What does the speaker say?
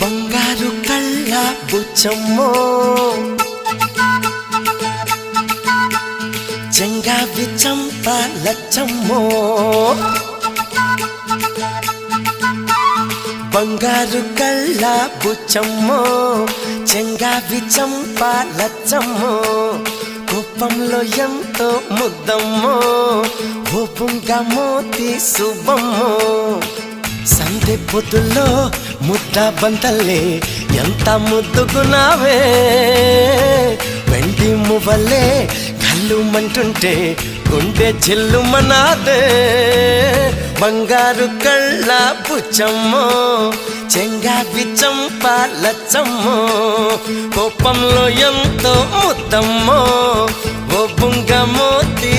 బంగారు కళ్ళ బుచ్చమ్మో చెంగావి చంప లచ్చమ్మో. బంగారు కళ్ళ బుచ్చమ్మో చెంగావి చంప లచ్చమ్మో. కోపంలో ఎంతో ముద్దమ్మో కోపంగా మోతి శుభమ్మో. సందె పొద్దుల్లో ముద్ద బంతల్లే ఎంత ముద్దుకున్నావే వెండి మువ్వలే కళ్ళు మంటుంటే గుండె చిల్లుమనాదే బంగారు కళ్ళ పుచ్చమ్మో చెంగావి చంప లచ్చమ్మో కోపంలో ఎంతో ముద్దమ్మో ఓ బుంగమో మోతి